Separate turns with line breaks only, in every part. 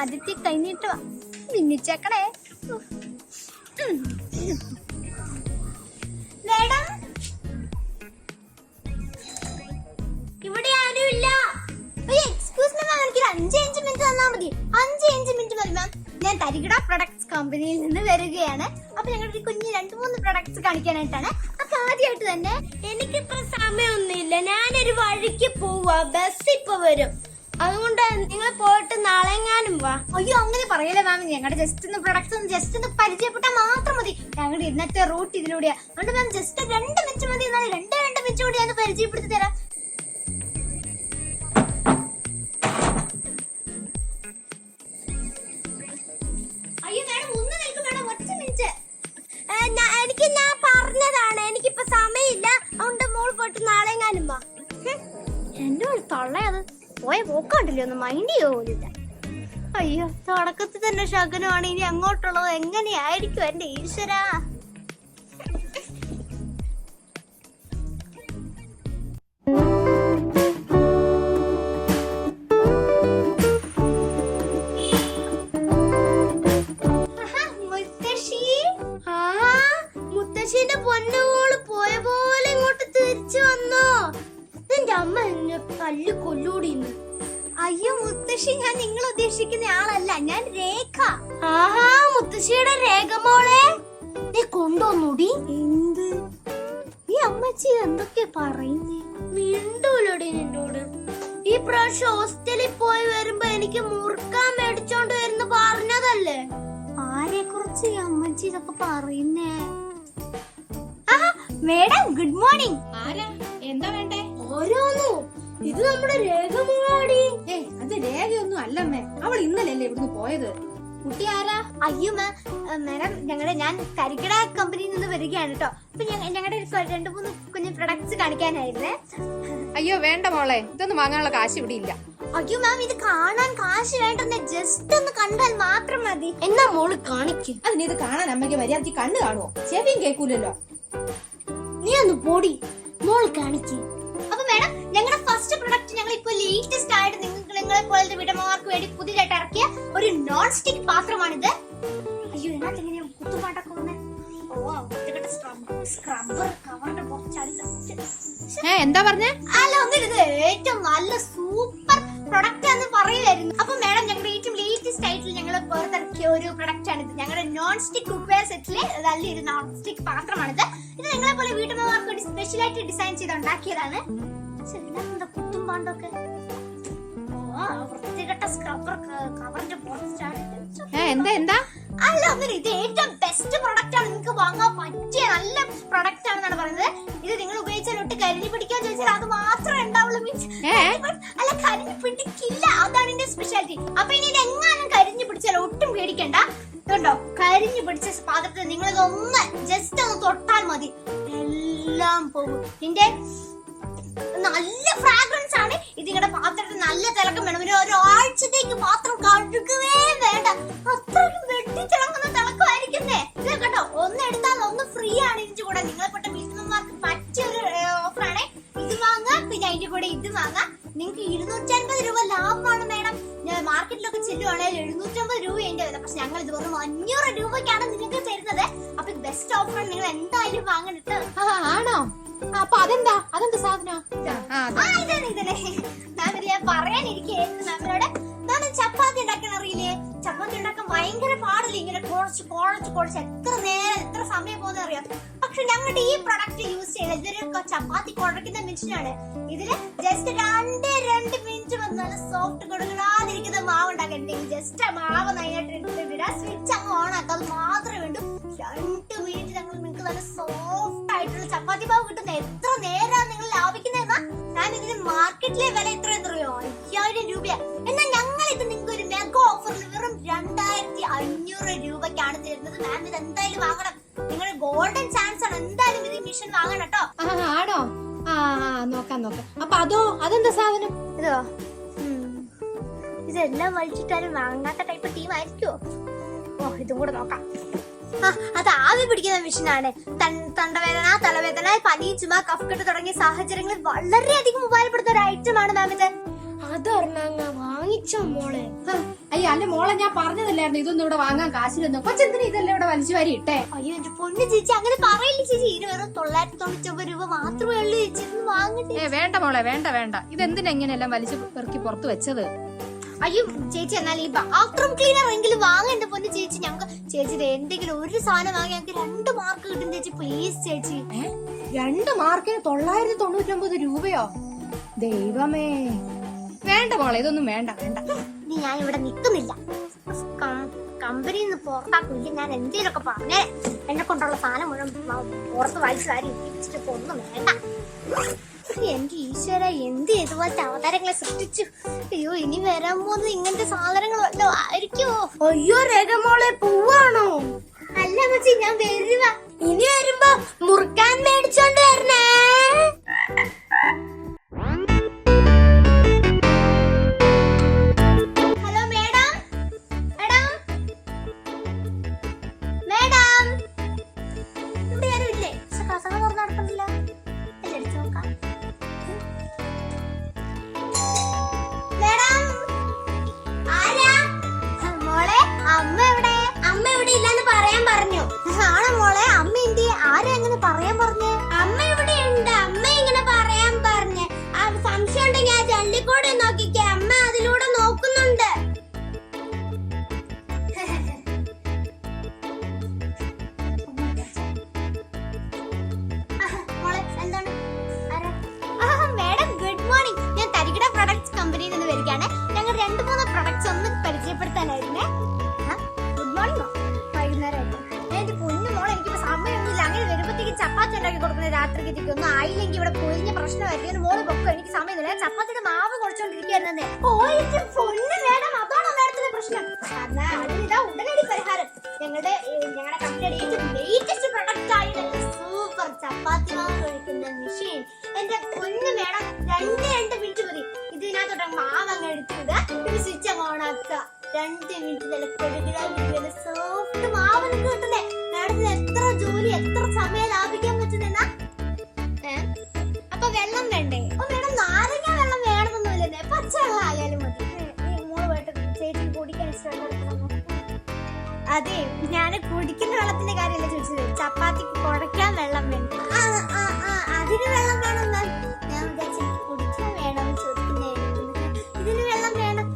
ആദ്യത്തെ കഴിഞ്ഞിട്ട് മിന്നിച്ചേക്കണേ. മേഡം. ഇവിടെ ആരുമില്ല എക്സ്ക്യൂസ് മീ അഞ്ച് അഞ്ച് മിനിറ്റ് തന്നാ മതി. അഞ്ച് അഞ്ച് മിനിറ്റ് മതി മാം ഞാൻ തരികിട പ്രൊഡക്ട്സ് കമ്പനിയിൽ നിന്ന് വരികയാണ്. അപ്പൊ ഞങ്ങളുടെ ഒരു കുഞ്ഞ് രണ്ട് മൂന്ന് പ്രൊഡക്ട്സ് കാണിക്കാനായിട്ടാണ്. അപ്പൊ ആദ്യമായിട്ട് തന്നെ
എനിക്കിപ്പോ സമയമൊന്നുമില്ല. ഞാനൊരു വഴിക്ക് പോവാ. ബസ് ഇപ്പൊ വരും. അതുകൊണ്ട് നിങ്ങൾ പോയിട്ട് നാളെങ്ങാനും വാ.
അയ്യോ അങ്ങനെ പറയല്ലേ മാം ഞങ്ങളുടെ ജസ്റ്റ് ഒന്ന് പ്രൊഡക്ട്സ് ഒന്ന് ജസ്റ്റ് ഒന്ന് പരിചയപ്പെട്ടാൽ മാത്രം മതി. ഞങ്ങളുടെ ഇന്നത്തെ റൂട്ട് ഇതിലൂടെയാ. അതുകൊണ്ട് മാം ജസ്റ്റ് രണ്ട് മിനിറ്റ് മതി. എന്നാൽ രണ്ട് രണ്ട് മിനിറ്റ് കൂടി ഞാൻ പരിചയപ്പെടുത്തി തരാം. പോയ പോക്കാണ്ടല്ലോ ഒന്ന് മൈൻഡ് പോലില്ല അയ്യോ തുടക്കത്തിൽ തന്നെ ശകനമാണ് ഇനി അങ്ങോട്ടുള്ളത്. എങ്ങനെയായിരിക്കും എന്റെ ഈശ്വരാ?
നീ കൊണ്ടുവന്നൂടി
എന്ത്? ഈ അമ്മച്ചി എന്തൊക്കെ പറയുന്നേ?
മിണ്ടൂലോടി നിന്നോട്. ഈ പ്രാവശ്യം ഹോസ്റ്റലിൽ പോയി വരുമ്പോ എനിക്ക് മുറുക്കാൻ മേടിച്ചോണ്ട് വരുന്ന പറഞ്ഞതല്ലേ?
ആരെ കുറിച്ച് ഈ അമ്മച്ചി ഇതൊക്കെ പറയുന്നേ? Madam good morning.
ആരാ? എന്താ വേണ്ടേ?
ഓരോന്നു. ഇത് നമ്മുടെ രേഖ മോളാടി.
ഏ അത് രേഖയൊന്നും അല്ലമ്മേ. അവൾ ഇന്നലല്ലേ ഇവിടുന്ന് പോയത്? കുട്ടി ആരാ?
അയ്യോ മാം മാഡം ഞങ്ങളുടെ ഞാൻ കരിക്കട കമ്പനിയിൽ നിന്ന് വരികയാണ് കേട്ടോ അപ്പൊ ഞങ്ങളുടെ രണ്ട് മൂന്ന് കുഞ്ഞു പ്രൊഡക്ട്സ് കാണിക്കാനായിരുന്നേ.
അയ്യോ വേണ്ട മോളെ. ഇതൊന്നും വാങ്ങാനുള്ള കാശ് ഇവിടെ ഇല്ല.
അയ്യോ മാം ഇത് കാണാൻ കാശ് വേണ്ടെന്ന് ജസ്റ്റ് ഒന്ന് കണ്ടാൽ മാത്രം മതി.
എന്നാ മോൾ കാണിക്കും.
അതിന് ഇത് കാണാൻ അമ്മയ്ക്ക് മര്യാദയ്ക്ക് കണ്ണ് കാണുമോ ചെവിയും കേൾക്കൂലല്ലോ.
നീ ഒന്ന് പോടി. മോൾ കാണിക്ക്.
മാഡം ഞങ്ങളുടെ ഫസ്റ്റ് പ്രൊഡക്റ്റ് ഞങ്ങൾ ഇപ്പോൾ ലേറ്റസ്റ്റ് ആയിട്ട് നിങ്ങൾക്ക് നിങ്ങളെ പോലത്തെ വിടമാർക്ക് വേണ്ടി പുതിയതായിട്ട് ഇറക്കിയ ഒരു നോൺ സ്റ്റിക് പാത്രമാണിത്. അയ്യോ എന്നാ എങ്ങനെയാ കുത്തുപാട്ടൊക്കെ വന്നേ?
എന്താ പറഞ്ഞ?
അല്ല ഒന്നിരുന്ന് ഏറ്റവും നല്ല സൂപ്പർ പ്രൊഡക്റ്റ് എന്ന് പറയുമായിരുന്നു അപ്പൊ മാഡം ഞങ്ങളുടെ ഏറ്റവും ലേറ്റസ്റ്റ് ആയിട്ട് ഞങ്ങൾ പുറത്തിറക്കിയ ഒരു പ്രൊഡക്റ്റ് ആണ് ഇത് ഞങ്ങളുടെ നോൺ സ്റ്റിക് കുക്ക്വെയർ സെറ്റിലെ നല്ലൊരു നോൺ സ്റ്റിക് പാത്രമാണിത്. ഇത് നിങ്ങളെ പോലെ വീട്ടമ്മമാർക്ക് വേണ്ടി സ്പെഷ്യൽ ആയിട്ട് ഡിസൈൻ ചെയ്ത് ഉണ്ടാക്കിയതാണ് ഇതിനകത്തെന്താ കുത്തും പാണ്ടൊക്കെ? വൃത്തികെട്ട സ്ക്രബ്ബർ കവറിന്റെ
ഏ എന്താ എന്താ?
അല്ല ഒന്നില്ല ഇത് ഏറ്റവും ബെസ്റ്റ് പ്രൊഡക്റ്റ് ആണ്. നിങ്ങൾക്ക് വാങ്ങാൻ പറ്റിയ നല്ല പ്രൊഡക്റ്റ് ആണെന്നാണ് പറയുന്നത്. ഇത് നിങ്ങൾ ഉപയോഗിച്ചാൽ ഒട്ട് കരിഞ്ഞു പിടിക്കാൻ ചോദിച്ചാൽ അത് മാത്രമേ ഉണ്ടാവുള്ളൂ. മീൻസ് അല്ല കരിഞ്ഞു പിടിക്കില്ല. അതാണ് ഇതിന്റെ സ്പെഷ്യാലിറ്റി അപ്പൊ ഇനി ഇത് എങ്ങാനും കരിഞ്ഞു പിടിച്ചാൽ ഒട്ടും പേടിക്കണ്ട. ഇതുണ്ടോ? കരിഞ്ഞു പിടിച്ച പാത്രത്തിൽ നിങ്ങൾ ഇതൊന്ന് ജസ്റ്റ് ഒന്ന് തൊട്ടാൽ മതി. എല്ലാം പോകും. ഇതിന്റെ നല്ല ഫ്രാഗ്രൻസ് ആണ്. ഇത് നിങ്ങളുടെ പാത്രത്തിൽ നല്ല തിളക്കം വേണം. ഒരു ഒരാഴ്ചത്തേക്ക് പാത്രം കഴുകുവേ വേണ്ട. അത്രയും വെട്ടി തിളങ്ങുന്ന തിളക്കമായിരിക്കുന്നേ. ഇത് കേട്ടോ ഒന്ന് എടുത്താൽ ഒന്ന് ഫ്രീ ആണ് ഇതിന്റെ കൂടെ. നിങ്ങളെപ്പെട്ട ബിസിനസ്മാർക്ക് പറ്റിയ ഒരു ഓഫറാണ് ഇത് വാങ്ങാം പിന്നെ അതിന്റെ കൂടെ ഇത് വാങ്ങാം. നിങ്ങൾക്ക് ഇരുന്നൂറ്റി അൻപത് രൂപ ലാഭമാണ് മേഡം. മാർക്കറ്റിലൊക്കെ ചെല്ലുവാണെങ്കിൽ എഴുന്നൂറ്റമ്പത് എന്റെ വില. പക്ഷെ ഞങ്ങൾ ഇത് വെറും അഞ്ഞൂറ് രൂപയ്ക്കാണ് നിങ്ങൾക്ക് തരുന്നത്. അപ്പൊ ബെസ്റ്റ് ഓഫർ നിങ്ങൾ എന്തായാലും വാങ്ങണിട്ട്
ആണോ? അപ്പൊ അതെന്താ? അതെന്താ സാധനം?
ഞാൻ പറയാനിരിക്കുന്നു മാം ചപ്പാത്തി ഉണ്ടാക്കാൻ അറിയില്ലേ? ചപ്പാത്തി ഉണ്ടാക്കാൻ ഭയങ്കര പാടില്ല? ഇങ്ങനെ കുഴച്ച് കുഴച്ച് കുഴച്ച് എത്ര നേരം എത്ര സമയം പോകുന്ന അറിയാം പക്ഷെ ഞങ്ങളുടെ ഈ പ്രൊഡക്റ്റ് യൂസ് ചെയ്യുന്നത് ഇതൊരു ചപ്പാത്തി കുഴക്കുന്ന മെഷീനാണ് ഇതിൽ ജസ്റ്റ് രണ്ട് രണ്ട് മിനിറ്റ് വന്ന് നല്ല സോഫ്റ്റ് കൊടുക്കാതിരിക്കുന്ന മാവ് ഉണ്ടാക്കണ്ടെങ്കിൽ ജസ്റ്റ് ആ മാവ് നന്നായിട്ട് വിടാ. സ്വിച്ച് അങ്ങ് ഓൺ ആക്കാം. അത് മാത്രമേ വേണ്ടൂ. രണ്ട് മിനിറ്റ് ഞങ്ങൾ നിങ്ങൾക്ക് നല്ല സോഫ്റ്റ് ആയിട്ടുള്ള ചപ്പാത്തി മാവ് കിട്ടുന്ന എത്ര നേരാ നിങ്ങൾ ലാഭിക്കുന്നതെന്നാ ഞാൻ ഇതിന് മാർക്കറ്റിലെ വില എത്ര എത്രയോ അയ്യായിരം രൂപയാ. എന്നാൽ ഞങ്ങൾ ഇത് നിങ്ങൾക്ക് ഒരു മെഗാ ഓഫറിൽ വെറും രണ്ടായിരത്തി അഞ്ഞൂറ് രൂപയ്ക്കാണ് തരുന്നത്. മാം ഇത് എന്തായാലും വാങ്ങണം. ഇത് വാങ്ങണം കേട്ടോ
ആണോ? ആ നോക്കാം നോക്കാം. അപ്പൊ അതോ അതെന്താ സാധനം?
ഇതോ? ഇതെല്ലാം വലിച്ചിട്ടാലും വാങ്ങാത്ത ടൈപ്പ് ടീം ആയിരിക്കുമോ ഓ ഇതും കൂടെ നോക്കാം. അത് ആവി പിടിക്കുന്ന മെഷീനാണ് തൊണ്ടവേദന തലവേദന പനി ചുമ കഫക്കെട്ട് തുടങ്ങിയ സാഹചര്യങ്ങളിൽ വളരെയധികം ഉപകാരപ്പെടുന്ന ഒരു ഐറ്റം ആണ് മാം ഇത്.
അതൊരെണ്ണ വാങ്ങിച്ച മോളെ.
അയ്യ അല്ല മോളെ ഞാൻ പറഞ്ഞതല്ലായിരുന്നു. ഇതൊന്നും ഇവിടെ വാങ്ങാൻ കാശില്ലെന്ന്. കൊച്ചെന്തിനാ ഇതെല്ലാം ഇവിടെ വലിച്ചു വാരി ഇട്ടേ?
അയ്യോ എന്റെ പൊന്നു ചേച്ചി അങ്ങനെ പറയില്ല ചേച്ചി. ഇത് വെറും തൊള്ളായിരത്തി തൊണ്ണൂറ്റൊമ്പത് രൂപ മാത്രമേ ഉള്ളൂ ചേച്ചി. ഇതൊന്ന് വാങ്ങട്ടെ.
ഏ വേണ്ട മോളെ വേണ്ട വേണ്ട. ഇതെന്തിനാ ഇങ്ങനെയെല്ലാം വലിച്ചു പെറുക്കി പുറത്ത് വെച്ചത്?
അയ്യോ ചേച്ചി എന്നാൽ ഈ ബാത്റൂം ക്ലീനർ എങ്കിലും വാങ്ങേണ്ട പൊന്നു ചേച്ചി. ഞങ്ങൾക്ക് ചേച്ചി എന്തെങ്കിലും ഒരു സാധനം വാങ്ങി ഞങ്ങൾക്ക് രണ്ട് മാർക്ക് കിട്ടും ചേച്ചി. പ്ലീസ് ചേച്ചി.
രണ്ട് മാർക്കിന് തൊള്ളായിരത്തി തൊണ്ണൂറ്റി രൂപയോ? ദൈവമേ. വേണ്ട മോളെ ഇതൊന്നും വേണ്ട വേണ്ട.
ഇനി ഞാൻ ഇവിടെ നിൽക്കുന്നില്ല കമ്പനിയിൽ നിന്ന് പുറത്താക്കില്ല ഞാൻ എന്തേലൊക്കെ പറഞ്ഞേ. എന്നെ കൊണ്ടുള്ള സാധനം മുഴുവൻ പുറത്ത് വലിച്ചു വാരി ഇട്ടിട്ട് ഒന്നും വേണ്ട. എന്റെ ഈശ്വര എന്ത് ഇതുപോലത്തെ അവതാരങ്ങളെ സൃഷ്ടിച്ചു? അയ്യോ ഇനി വരാൻ പോകുന്നത് ഇങ്ങനത്തെ സാധനങ്ങൾ ആയിരിക്കോ ആയിരിക്കുമോ
അയ്യോ രേഖമോളെ പോവാണോ?
അല്ല മച്ചി ഞാൻ വരുവാ.
ഇനി വരുമ്പോ മുറുക്കാൻ മേടിച്ചോണ്ട് വരണേ.
ആരാ അങ്ങനെ പറയാൻ പറഞ്ഞേ?
അമ്മ ഇവിടെ ഉണ്ട് അമ്മ ഇങ്ങനെ പറയാൻ പറഞ്ഞ്. സംശയം ഉണ്ടെങ്കിൽ ആ ചണ്ടിക്കൂടെ നോക്കിക്കേ. അമ്മ അതിലൂടെ നോക്കുന്നുണ്ട്.
കമ്പനിയിൽ നിന്ന് വരികയാണ്. ഞങ്ങൾ രണ്ട് മൂന്ന് പ്രൊഡക്ട്സ് ഒന്ന് പരിചയപ്പെടുത്താനായിരുന്നേ. Good morning. ചപ്പാത്തി ഉണ്ടാക്കി കൊടുക്കുന്ന രാത്രിക്ക് ഒന്നും ആയില്ലെങ്കിൽ ഇവിടെ പൊരിഞ്ഞ പ്രശ്നമായിരിക്കും മോൾ പൊക്കോ. എനിക്ക് സമയമില്ല. ചപ്പാത്തിയുടെ മാവ് പൊന്നു എന്നാ പരിഹാരം. ഞങ്ങളുടെ ഞങ്ങളുടെ കമ്പനിയുടെ ലേറ്റസ്റ്റ് പ്രൊഡക്റ്റ് ആയിട്ട് സൂപ്പർ ചപ്പാത്തി മാവ് കഴിക്കുന്ന മെഷീൻ എന്റെ പൊന്നു മേഡം രണ്ട് രണ്ട് മിനിറ്റ് മതി. ഇതിനകത്തോട്ട് മാവ് അങ്ങ് എടുത്തിടുക. ഒരു സ്വിച്ച് ഓൺ ആക്കുക. രണ്ട് മിനിറ്റ് നല്ല കൊടുക്കുക സോഫ്റ്റ് മാവ് ചപ്പാത്തിക്ക് കുഴക്കാൻ വെള്ളം വേണ്ട അതിന് വെള്ളം വേണം ഞാൻ കുടിക്കാൻ വേണം ഇതിന് വെള്ളം വേണം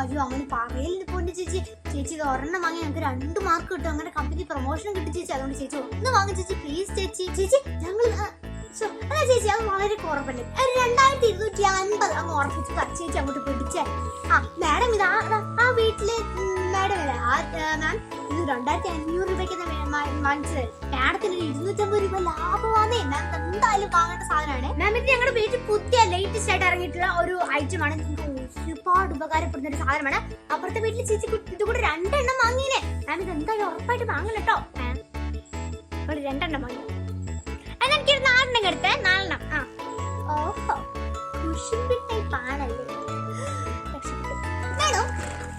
അയ്യോ അങ്ങനെ പറയലിന് പോണ്ട് ചേച്ചി ചേച്ചി ഇത് ഒരെണ്ണം വാങ്ങി ഞങ്ങൾക്ക് രണ്ട് മാർക്ക് കിട്ടും. അങ്ങനെ കമ്പനി പ്രൊമോഷൻ കിട്ടി ചേച്ചി. അതുകൊണ്ട് ചേച്ചി ഒന്ന് വാങ്ങി ചേച്ചി പ്ലീസ് ചേച്ചി. ചേച്ചി ഞങ്ങൾ അല്ല ചേച്ചി അത് വളരെ കുറവല്ലേ? രണ്ടായിരത്തി ഇരുന്നൂറ്റി അൻപത് അങ്ങ് ഉറപ്പിച്ച് ചേച്ചി അങ്ങോട്ട് പിടിച്ചേ. ആ മാഡം ഇത് ആ വീട്ടിൽ മാഡം വില. ആ മാം ഇത് രണ്ടായിരത്തി അഞ്ഞൂറ് രൂപയ്ക്ക് വാങ്ങിച്ചത് മാഡത്തിന് ഇരുന്നൂറ്റമ്പത് രൂപ ലാഭമാണേ മാം എന്തായാലും വാങ്ങേണ്ട സാധനമാണ്. മാം ഇത് ഞങ്ങളുടെ വീട്ടിൽ പുതിയ ലേറ്റസ്റ്റ് ആയിട്ട് ഇറങ്ങിയിട്ടുള്ള ഒരു ഐറ്റം ആണ്. നിങ്ങൾക്ക് ഒരുപാട് ഉപകാരപ്പെടുന്ന ഒരു സാധനമാണ്. അപ്പുറത്തെ വീട്ടിൽ ചേച്ചി കു- ഇത് കൂടെ രണ്ടെണ്ണം വാങ്ങിയില്ലേ? മാം ഇത് എന്തായാലും ഉറപ്പായിട്ട് കേട്ടോ. മാം ഒരു രണ്ടെണ്ണം വാങ്ങി. എന്നാൽ എനിക്കൊരു നാലെണ്ണം എടുത്തേ നാലെണ്ണം. ആ. ഓഹോ കുശുമ്പി ടൈപ്പ് ആണല്ലേ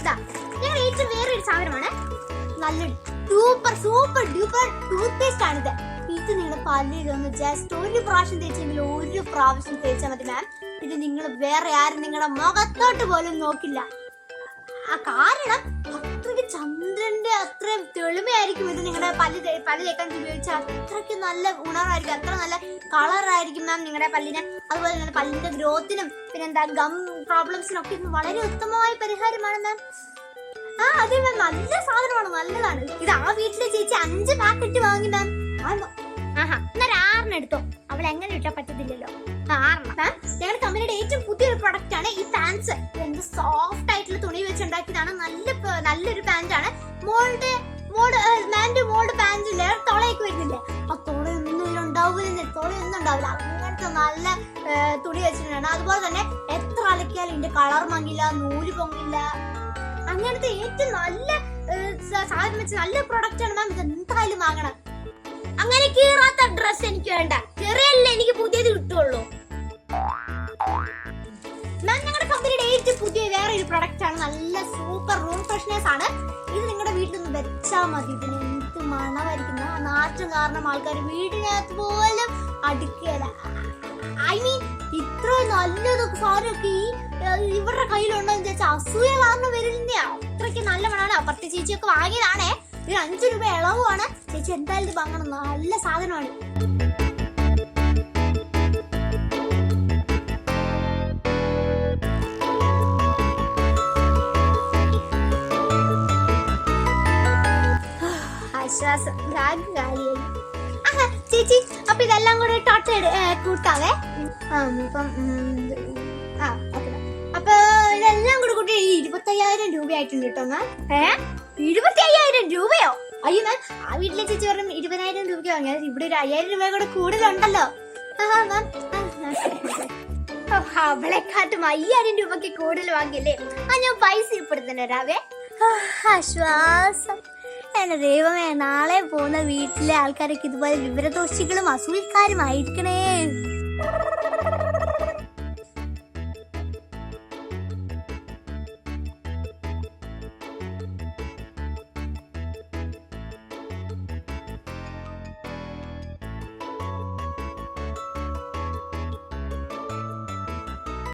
ഇതാ. വേറെ വേറൊരു സാധനമാണ്. നല്ല super super duper toothpaste ആണിത്. ഇത് നിങ്ങളുടെ പല്ലിലൊന്ന് ജസ്റ്റ് ഒരു പ്രാവശ്യം തേച്ചെങ്കിൽ ഒരു പ്രാവശ്യം തേച്ചാൽ മതി മാം ഇത് നിങ്ങൾ വേറെ ആരും നിങ്ങളുടെ മുഖത്തോട്ട് പോലും നോക്കില്ല. ആ കാരണം അത്രയ്ക്ക് ചന്ദ്രന്റെ അത്രയും തെളിമയായിരിക്കും ഇത് നിങ്ങളുടെ പല്ല് പല്ല് തേക്കാൻ ഉപയോഗിച്ചാൽ അത്രയ്ക്ക് നല്ല ഉണർവായിരിക്കും അത്ര നല്ല കളറായിരിക്കും മാം നിങ്ങളുടെ പല്ലിന്. അതുപോലെ നിങ്ങളുടെ പല്ലിന്റെ ഗ്രോത്തിനും പിന്നെന്താ ഗം പ്രോബ്ലംസിനൊക്കെ വളരെ ഉത്തമമായ പരിഹാരമാണ് മാം ആ അതെ മാം നല്ല സാധനമാണ്. നല്ലതാണ്. ഇത് ആ വീട്ടിലെ ചേച്ചി അഞ്ച് പാക്കറ്റ് വാങ്ങി മാം ആഹാ. എന്നാൽ ആറെണ്ണം എടുത്തോ. അവൾ എങ്ങനെ ഇട്ടാ പറ്റത്തില്ലല്ലോ. ആറെണ്ണം. മാം ഞങ്ങളുടെ കമ്പനിയുടെ ഏറ്റവും പുതിയൊരു പ്രൊഡക്റ്റ് ആണ് ഈ പാൻസ് എന്ത് സോഫ്റ്റ് ആയിട്ടുള്ള തുണി വെച്ചുണ്ടാക്കിയതാണ് നല്ല നല്ലൊരു പാന്റ് ആണ്. മോളുടെ മോൾ മാന്റെ മോളുടെ പാന്റിൽ തുളയൊക്കെ വരുന്നില്ലേ? ആ തുളയൊന്നും ഉണ്ടാവില്ല തുളയൊന്നും ഉണ്ടാവില്ല. അങ്ങനത്തെ നല്ല തുണി വെച്ചിട്ടുണ്ടാണ് അതുപോലെ തന്നെ എത്ര അലക്കിയാലും ഇതിന്റെ കളർ മങ്ങില്ല നൂൽ പൊങ്ങില്ല. അങ്ങനത്തെ ഏറ്റവും നല്ല സാധനം വെച്ച് നല്ല പ്രൊഡക്റ്റ് ആണ് മാം ഇത്. എന്തായാലും വാങ്ങണം.
അങ്ങനെ കീറാത്ത ഡ്രസ് എനിക്ക് വേണ്ട. ചെറിയല്ലേ എനിക്ക് പുതിയത് കിട്ടുള്ളൂ.
മാം ഞങ്ങളുടെ കമ്പനിയുടെ ഏറ്റവും പുതിയ വേറെ ഒരു പ്രൊഡക്റ്റ് ആണ്. നല്ല സൂപ്പർ റൂം ഫ്രഷ്നേഴ്സ് ആണ്. ഇത് നിങ്ങളുടെ വീട്ടിൽ നിന്ന് വെച്ചാൽ മതി. ഇതിന് എന്ത് മണമായിരിക്കും. ആ നാറ്റം കാരണം ആൾക്കാർ വീടിനകത്ത് പോലും അടുക്കുകയില്ല ഐ മീൻ ഇത്ര നല്ലത് സാധനമൊക്കെ ഈ ഇവരുടെ കയ്യിലുണ്ടോ ചോദിച്ചാൽ അസൂയ കാരണം വരുന്നയാ. ഇത്രയ്ക്ക് നല്ല മണമാണ് അപ്പുറത്തെ ചേച്ചിയൊക്കെ വാങ്ങിയതാണേ. ഒരു അഞ്ചു രൂപ ഇളവുമാണ്. ചേച്ചി എന്തായാലും ഇത് വാങ്ങണം. നല്ല സാധനമാണ്. ചേച്ചി അപ്പൊ ഇതെല്ലാം കൂടെ ടോട്ടൽ കൂട്ടാവേ ഇപ്പം ആ ഓക്കെ. ഇതെല്ലാം കൂടെ കൂട്ടി ഇരുപത്തയ്യായിരം രൂപയായിട്ടുണ്ട് കേട്ടോ മാം. ഇരുപത്തി അയ്യായിരം രൂപയോ? അയ്യോ മാം ആ വീട്ടിലെ ചേച്ചി പറഞ്ഞു ഇരുപതിനായിരം രൂപയ്ക്ക്? വാങ്ങിയാൽ ഇവിടെ ഒരു അയ്യായിരം രൂപ കൂടെ കൂടുതലുണ്ടല്ലോ. മാം ആ, ഓ, അവളെക്കാട്ടും അയ്യായിരം രൂപയ്ക്ക് കൂടുതൽ വാങ്ങിയല്ലേ? ആ ഞാൻ പൈസ ഇപ്പോഴത്തെ രാവേ ആശ്വാസം. എന്റെ ദൈവമേ നാളെ പോകുന്ന വീട്ടിലെ ആൾക്കാരൊക്കെ ഇതുപോലെ വിവരദോഷികളും അസൂയക്കാരും ആയിരിക്കണേ